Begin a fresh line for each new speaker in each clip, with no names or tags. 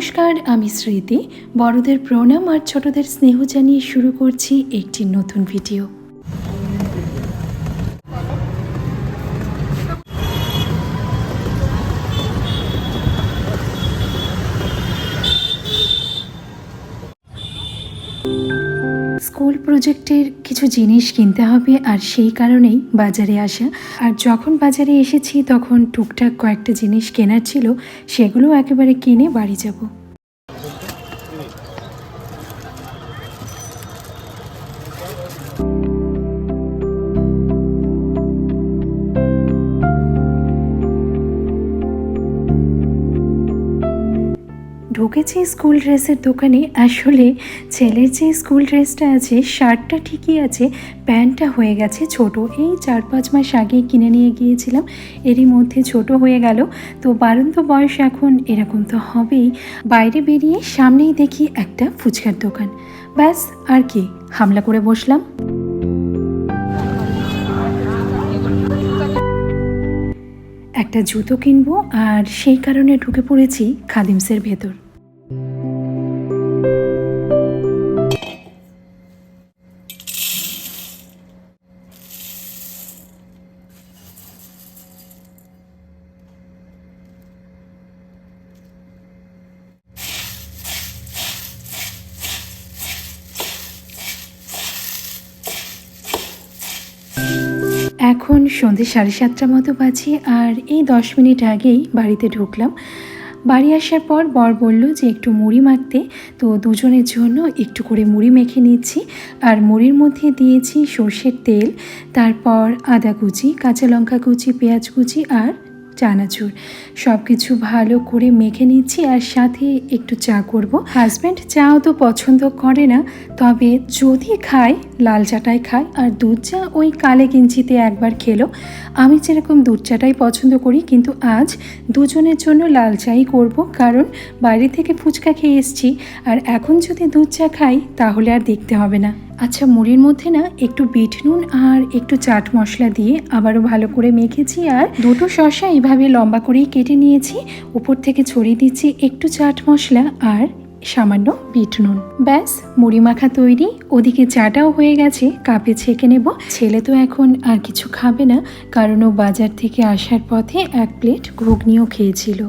নমস্কার আমি স্মৃতি। বড়দের প্রণাম আর ছোটদের স্নেহ জানিয়ে শুরু করছি একটি নতুন ভিডিও স্কুল প্রজেক্টের কিছু জিনিস কিনতে হবে আর সেই কারণেই বাজারে আসা। আর যখন বাজারে এসেছি তখন টুকটাক কয়েকটা জিনিস কেনার ছিল, সেগুলো একেবারে কিনে বাড়ি যাব। ঢুকেছি স্কুল ড্রেসের দোকানে, আসলে ছেলের যে স্কুল ড্রেসটা আছে, শার্টটা ঠিকই আছে, প্যান্টটা হয়ে গেছে ছোট। এই চার পাঁচ মাস আগে কিনে নিয়ে গিয়েছিলাম, এরই মধ্যে ছোট হয়ে গেল। তো বারন্ত বয়স এখন, এরকম তো হবেই। বাইরে বেরিয়ে সামনেই দেখি একটা ফুচকার দোকান। ব্যাস, আর কি, হামলা করে বসলাম। একটা জুতো কিনবো, আর সেই কারণে ঢুকে পড়েছি খাদিমসের ভেতর। এখন সন্ধে সাড়ে সাতটা মতো বাজে আর এই দশ মিনিট আগেই বাড়িতে ঢুকলাম। বাড়ি আসার পর বর বলল যে একটু মুড়ি মাখতে, তো দুজনের জন্য একটু করে মুড়ি মেখে নিচ্ছি আর মুড়ির মধ্যে দিয়েছি সর্ষের তেল, তারপর আদা কুচি, কাঁচা লঙ্কা কুচি, পেঁয়াজ কুচি আর চানাচুর। সব কিছু ভালো করে মেখে নিচ্ছি আর সাথে একটু চা করব। হাজব্যান্ড চাও তো পছন্দ করে না, তবে যদি খায়, লাল চাটাই খায় আর দুধ চা ওই কালে কিঞ্চিতে একবার খেলো। আমি যেরকম দুধ চাটাই পছন্দ করি, কিন্তু আজ দুজনের জন্য লাল চাই করব কারণ বাইরে থেকে ফুচকা খেয়ে এসছি। আর এখন যদি দুধ চা খাই, তাহলে আর দেখতে হবে না। আচ্ছা মুড়ির মধ্যে না একটু বিট নুন আর একটু চাট মশলা দিয়ে আবারও ভালো করে মেখেছি আর দুটো শসা এভাবে লম্বা করেই কেটে নিয়েছি। উপর থেকে ছড়িয়ে দিচ্ছি একটু চাট মশলা আর সামান্য বিট নুন। ব্যাস, মুড়ি মাখা তৈরি। ওদিকে চাটাও হয়ে গেছে, কাপে ছেঁকে নেব। ছেলে তো এখন আর কিছু খাবে না, কারণ ও বাজার থেকে আসার পথে এক প্লেট ঘুগনিও খেয়েছিল।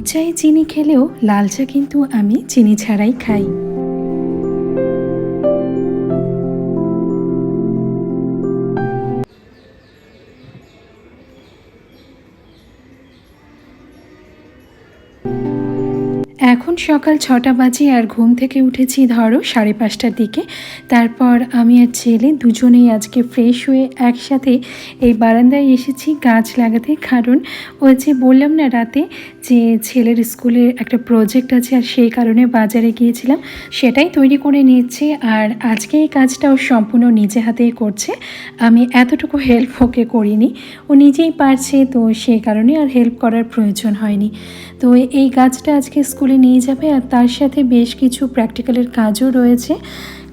দুধ চায়ে চিনি খেলেও লাল চা কিন্তু আমি চিনি ছাড়াই খাই। সকাল ছটা বাজে আর ঘুম থেকে উঠেছি ধরো সাড়ে পাঁচটার দিকে। তারপর আমি আর ছেলে দুজনেই আজকে ফ্রেশ হয়ে একসাথে এই বারান্দায় এসেছি গাছ লাগাতে। কারণ ওই যে বললাম না রাতে যে ছেলের স্কুলে একটা প্রজেক্ট আছে আর সেই কারণে বাজারে গিয়েছিলাম, সেটাই তৈরি করে নিচ্ছে আর আজকে এই কাজটা ও সম্পূর্ণ নিজে হাতেই করছে। আমি এতটুকু হেল্প ওকে করিনি। ও নিজেই পারছে তো সেই কারণে আর হেল্প করার প্রয়োজন হয়নি। তো এই গাছটা আজকে স্কুলে নিয়ে যাবে আর তার সাথে বেশ কিছু প্র্যাকটিক্যালের কাজও রয়েছে।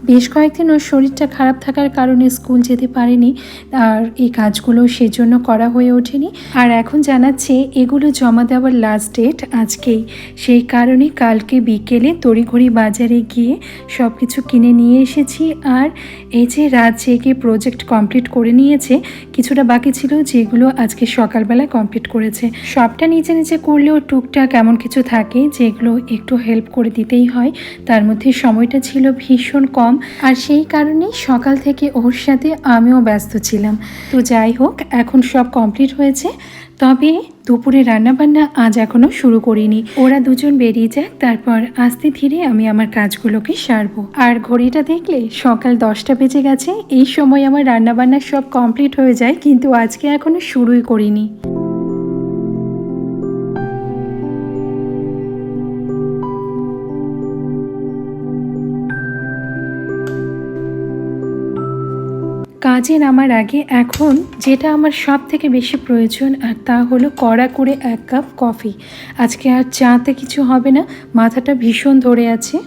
বেশ কয়েকদিন ওর শরীরটা খারাপ থাকার কারণে স্কুল যেতে পারেনি আর এই কাজগুলো সেজন্য করা হয়ে ওঠেনি। আর এখন জানাচ্ছে এগুলো জমা দেওয়ার লাস্ট ডেট আজকেই। সেই কারণে কালকে বিকেলে তড়িঘড়ি বাজারে গিয়ে সব কিছু কিনে নিয়ে এসেছি আর এই যে রাত জেগে প্রজেক্ট কমপ্লিট করে নিয়েছে, কিছুটা বাকি ছিল যেগুলো আজকে সকালবেলা কমপ্লিট করেছে। সবটা নিজে নিজে করলেও টুকটাক এমন কিছু থাকে যেগুলো একটু হেল্প করে দিতেই হয়। তার মধ্যে সময়টা ছিল ভীষণ কম। আর সেই কারণেই সকাল থেকে ওর সাথে আমিও ব্যস্ত ছিলাম। তো যাই হোক, এখন সব কমপ্লিট হয়েছে। তবে দুপুরে রান্নাবান্না আজ এখনও শুরু করিনি। ওরা দুজন বেরিয়ে যাক, তারপর আস্তে ধীরে আমি আমার কাজগুলোকে সারব। আর ঘড়িটা দেখলে সকাল দশটা বেজে গেছে। এই সময় আমার রান্নাবান্না সব কমপ্লিট হয়ে যায়, কিন্তু আজকে এখনও শুরুই করিনি। কাজে নামার আগে, এখন যেটা আমার সব থেকে বেশি প্রয়োজন, আর তা হলো কড়া করে এক কাপ কফি। আজকে আর চাতে কিছু হবে না, মাথাটা ভীষণ ধরে আছে।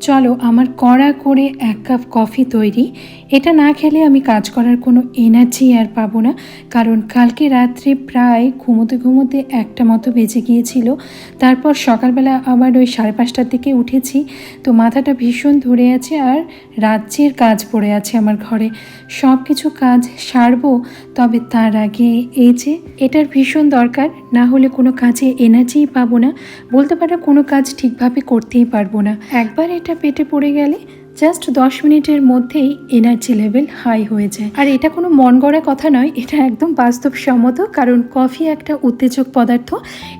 চলো আমার কড়া করে এক কাপ কফি তৈরি। এটা না খেলে আমি কাজ করার কোনো এনার্জি আর পাবো না। কারণ কালকে রাত্রে প্রায় ঘুমোতে ঘুমোতে একটা মতো বেজে গিয়েছিল। তারপর সকালবেলা আবার ওই সাড়ে পাঁচটার দিকে উঠেছি। তো মাথাটা ভীষণ ধরে আছে আর রাজ্যের কাজ পড়ে আছে আমার ঘরে। সব কিছু কাজ সারবো, তবে তার আগে এই যে এটার ভীষণ দরকার, না হলে কোনো কাজে এনার্জিই পাবো না। বলতে পারো কোনো কাজ ঠিকভাবে করতেই পারব না। একবার এটা পেটে পড়ে গেলে জাস্ট দশ মিনিটের মধ্যেই এনার্জি লেভেল হাই হয়ে যায়। আর এটা কোনো মন গড়া কথা নয়, এটা একদম বাস্তবসম্মত, কারণ কফি একটা উত্তেজক পদার্থ,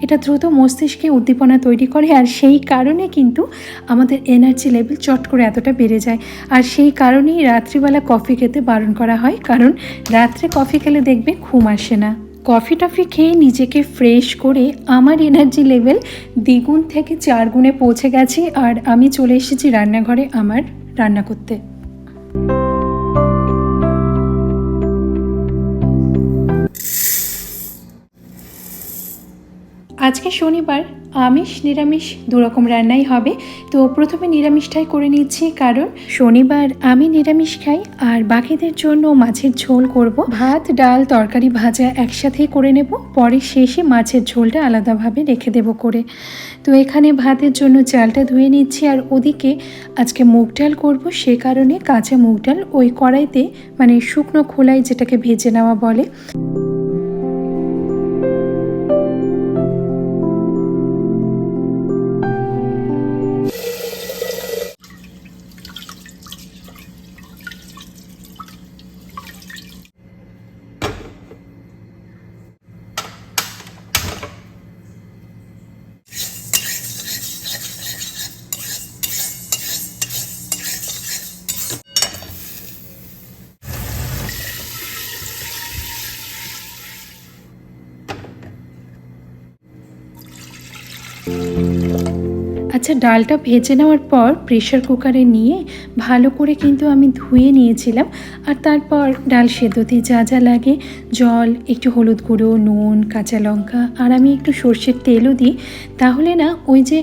এটা দ্রুত মস্তিষ্কে উদ্দীপনা তৈরি করে, আর সেই কারণে কিন্তু আমাদের এনার্জি লেভেল চট করে এতটা বেড়ে যায়। আর সেই কারণেই রাত্রিবেলা কফি খেতে বারণ করা হয়, কারণ রাত্রে কফি খেলে দেখবে ঘুম আসে না। কফি টফি খেয়ে নিজেকে ফ্রেশ করে আমার এনার্জি লেভেল দ্বিগুণ থেকে চার গুণে পৌঁছে গেছে, আর আমি চলে এসেছি রান্নাঘরে আমার রান্না করতে। আজকে শনিবার আমিষ, নিরামিষ দুরকম রান্নাই হবে। তো প্রথমে নিরামিষটাই করে নিচ্ছি, কারণ শনিবার আমি নিরামিষ খাই আর বাকিদের জন্য মাছের ঝোল করব। ভাত, ডাল, তরকারি ভাজা একসাথেই করে নেব। পরে শেষে মাছের ঝোলটা আলাদাভাবে রেখে দেব করে। তো এখানে ভাতের জন্য চালটা ধুয়ে নিচ্ছি আর ওদিকে আজকে মুগ ডাল করব। সে কারণে কাঁচা মুগ ডাল ওই কড়াইতে মানে শুকনো খোলায় যেটাকে ভেজে নেওয়া বলে। আচ্ছা ডালটা ভেজে নেওয়ার পর প্রেশার কুকারে নিয়ে ভালো করে কিন্তু আমি ধুয়ে নিয়েছিলাম। আর তারপর ডাল সেদ্ধতে যা যা লাগে, জল, একটু হলুদ গুঁড়ো, নুন, কাঁচা লঙ্কা, আর আমি একটু সর্ষের তেলও দিই। তাহলে না, ওই যে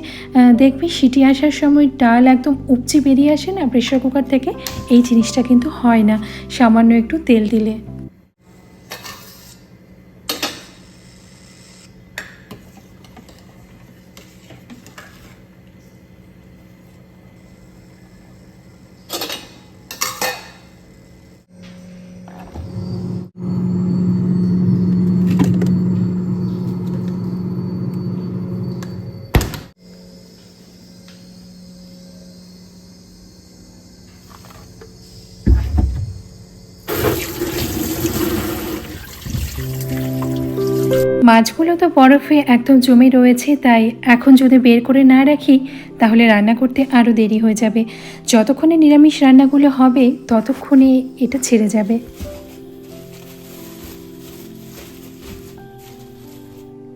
দেখবি সিটি আসার সময় ডাল একদম উপচে বেরিয়ে আসে না প্রেশার কুকার থেকে, এই জিনিসটা কিন্তু হয় না। সামান্য একটু তেল দিলে। মাছগুলো তো বরফে একদম জমে রয়েছে, তাই এখন যদি বের করে না রাখি, তাহলে রান্না করতে আরও দেরি হয়ে যাবে। যতক্ষণে নিরামিষ রান্নাগুলো হবে, ততক্ষণে এটা ছেড়ে যাবে।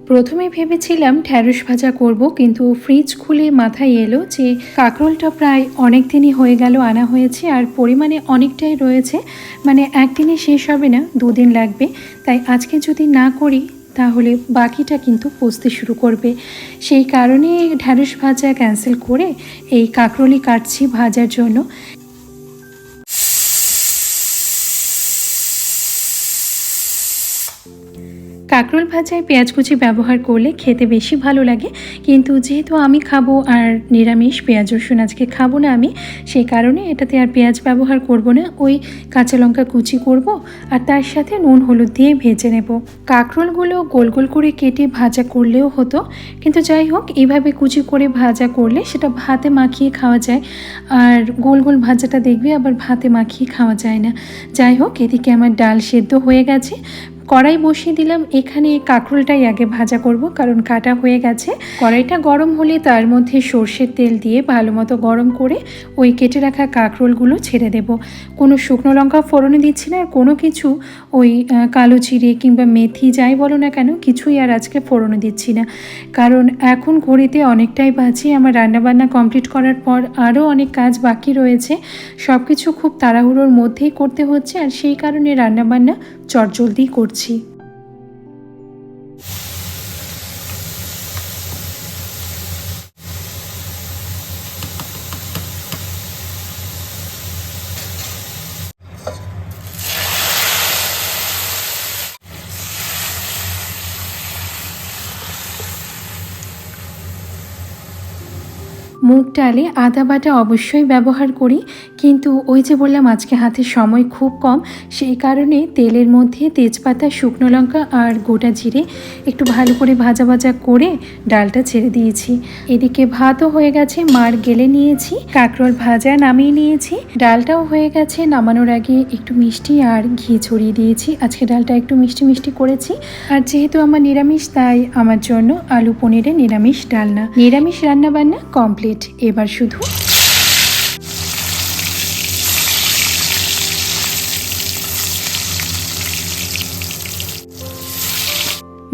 প্রথমে ভেবেছিলাম ঢ্যাঁড়স ভাজা করব, কিন্তু ফ্রিজ খুলে মাথায় এলো যে কাঁকরোলটা প্রায় অনেক দিনই হয়ে গেল আনা হয়েছে, আর পরিমাণে অনেকটাই রয়েছে। মানে একদিনে শেষ হবে না, দুদিন লাগবে। তাই আজকে যদি না করি তাহলে বাকিটা কিন্তু পচতে শুরু করবে। সেই কারণে ঢ্যাঁড়স ভাজা ক্যান্সেল করে এই কাঁকরোলি কাটছি ভাজার জন্য কাঁকরোল ভাজায় পেঁয়াজ কুচি ব্যবহার করলে খেতে বেশি ভালো লাগে। কিন্তু যেহেতু আমি খাব আর নিরামিষ পেঁয়াজ, রসুন আজকে খাব না আমি, সেই কারণে এটাতে আর পেঁয়াজ ব্যবহার করব না। ওই কাঁচা লঙ্কা কুচি করব আর তার সাথে নুন, হলুদ দিয়ে ভেজে নেব। কাঁকরোলগুলো গোল গোল করে কেটে ভাজা করলেও হতো। কিন্তু যাই হোক, এইভাবে কুচি করে ভাজা করলে সেটা ভাতে মাখিয়ে খাওয়া যায়। আর গোল গোল ভাজাটা দেখবে, আবার ভাতে মাখিয়ে খাওয়া যায় না। যাই হোক, এদিকে আমার ডাল সেদ্ধ হয়ে গেছে। কড়াই বসিয়ে দিলাম। এখানে কাঁকরোলটাই আগে ভাজা করব, কারণ কাটা হয়ে গেছে। কড়াইটা গরম হলে তার মধ্যে সর্ষের তেল দিয়ে ভালো মতো গরম করে ওই কেটে রাখা কাঁকরোলগুলো ছেড়ে দেব। কোনো শুকনো লঙ্কা ফোড়নে দিচ্ছি না, আর কোনো কিছু ওই কালো জিরে কিংবা মেথি যাই বলো না কেন, কিছুই আর আজকে ফোড়নে দিচ্ছি না। কারণ এখন ঘড়িতে অনেকটাই বাজে, আমার রান্নাবান্না কমপ্লিট করার পর আরও অনেক কাজ বাকি রয়েছে। সব কিছু খুব তাড়াহুড়োর মধ্যেই করতে হচ্ছে, আর সেই কারণে রান্নাবান্না চটজলদি করছি। মুগ ডালে আদা বাটা অবশ্যই ব্যবহার করি। কিন্তু ওই যে বললাম, আজকে হাতে সময় খুব কম, সেই কারণে তেলের মধ্যে তেজপাতা, শুকনো লঙ্কা আর গোটা জিরে একটু ভালো করে ভাজা ভাজা করে ডালটা ছেড়ে দিয়েছি। এদিকে ভাতও হয়ে গেছে, মার গেলে নিয়েছি, কাঁকরোল ভাজা নামিয়ে নিয়েছি। ডালটাও হয়ে গেছে, নামানোর আগে একটু মিষ্টি আর ঘি ছড়িয়ে দিয়েছি। আজকে ডালটা একটু মিষ্টি মিষ্টি করেছি। আর যেহেতু আমার নিরামিষ, তাই আমার জন্য আলু পনিরে নিরামিষ ডালনা। নিরামিষ রান্না বান্না কমপ্লিট। এবার শুধু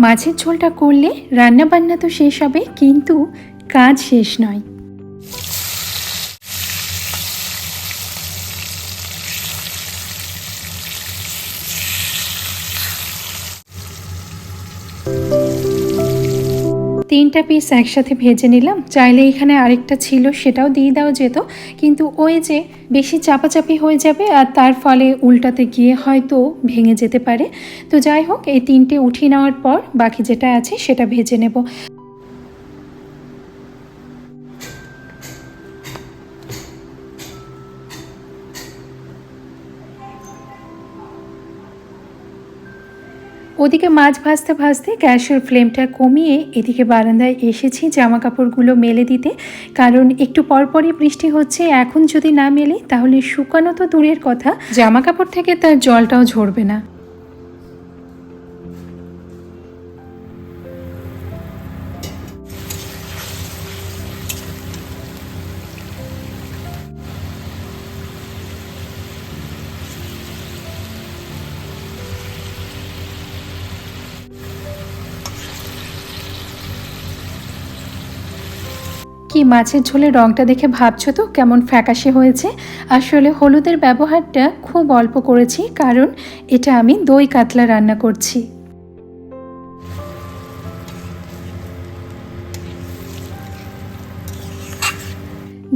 মাছের ঝোলটা করলে রান্নাবান্না তো শেষ হবে কিন্তু কাজ শেষ নয়। তিনটা পিস একসাথে ভেজে নিলাম। চাইলে এখানে আরেকটা ছিল, সেটাও দিয়ে দেওয়া যেত। কিন্তু ওই যে বেশি চাপাচাপি হয়ে যাবে আর তার ফলে উল্টাতে গিয়ে হয়তো ভেঙে যেতে পারে। তো যাই হোক, এই তিনটে উঠিয়ে নেওয়ার পর বাকি যেটা আছে সেটা ভেজে নেব। ওদিকে মাছ ভাজতে ভাজতে গ্যাসের ফ্লেমটা কমিয়ে এদিকে বারান্দায় এসেছি জামা কাপড়গুলো মেলে দিতে। কারণ একটু পরপরই বৃষ্টি হচ্ছে, এখন যদি না মেলে তাহলে শুকানো তো দূরের কথা। জামা কাপড় থেকে তার জলটাও ঝরবে না। কি মাছের ঝোলের রংটা দেখে ভাবছ তো? কেমন ফ্যাকাশে হয়েছে? আসলে হলুদের ব্যবহারটা খুব অল্প করেছি, কারণ এটা আমি দই কাতলা রান্না করছি।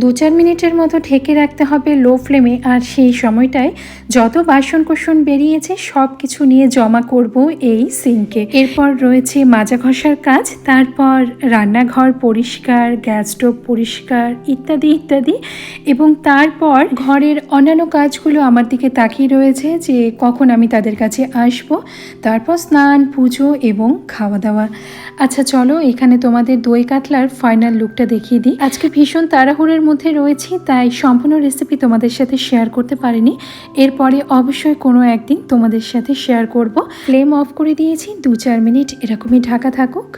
দু চার মিনিটের মতো ঢেকে রাখতে হবে লো ফ্লেমে, আর সেই সময়টায় যত বাসন কোসন বেরিয়েছে সব কিছু নিয়ে জমা করব এই সিঙ্কে। এরপর রয়েছে মাজা ঘষার কাজ, তারপর রান্নাঘর পরিষ্কার, গ্যাস স্টোভ পরিষ্কার, ইত্যাদি ইত্যাদি, এবং তারপর ঘরের অন্যান্য কাজগুলো আমার দিকে তাকিয়ে রয়েছে যে কখন আমি তাদের কাছে আসব। তারপর স্নান, পুজো এবং খাওয়া দাওয়া আচ্ছা চলো এখানে তোমাদের দই কাতলার ফাইনাল লুকটা দেখিয়ে দিই। আজকে ভীষণ তাড়াহুড়োর মধ্যে রয়েছি, তাই সম্পূর্ণ রেসিপি তোমাদের সাথে শেয়ার করতে পারিনি। এরপরে অবশ্যই কোনো একদিন তোমাদের সাথে শেয়ার করব। ফ্লেম অফ করে দিয়েছি দু চার মিনিট এরকমই ঢাকা থাকুক।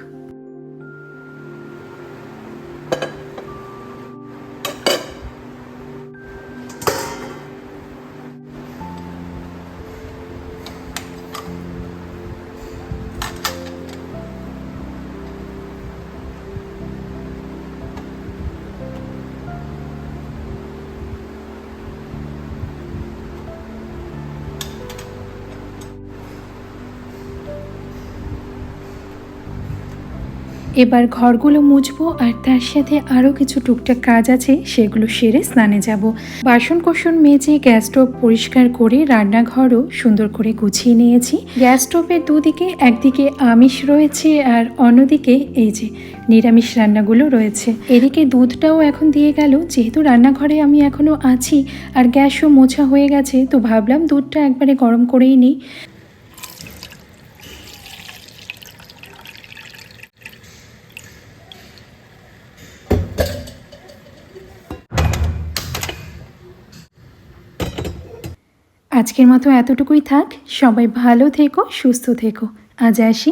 এবার ঘরগুলো মুছবো আর তার সাথে আরও কিছু টুকটাক কাজ আছে, সেগুলো সেরে স্নানে যাব। বাসন কোসন মেজে গ্যাস স্টোভ পরিষ্কার করে রান্নাঘরও সুন্দর করে গুছিয়ে নিয়েছি। গ্যাস স্টোভের দুদিকে একদিকে আমিষ রয়েছে আর অন্যদিকে এই যে নিরামিষ রান্নাগুলো রয়েছে। এদিকে দুধটাও এখন দিয়ে গেল, যেহেতু রান্নাঘরে আমি এখনও আছি আর গ্যাসও মোছা হয়ে গেছে, তো ভাবলাম দুধটা একবারে গরম করেই নিই। আজকের মতো এতটুকুই থাক। সবাই ভালো থেকো সুস্থ থেকো। আজ আসি।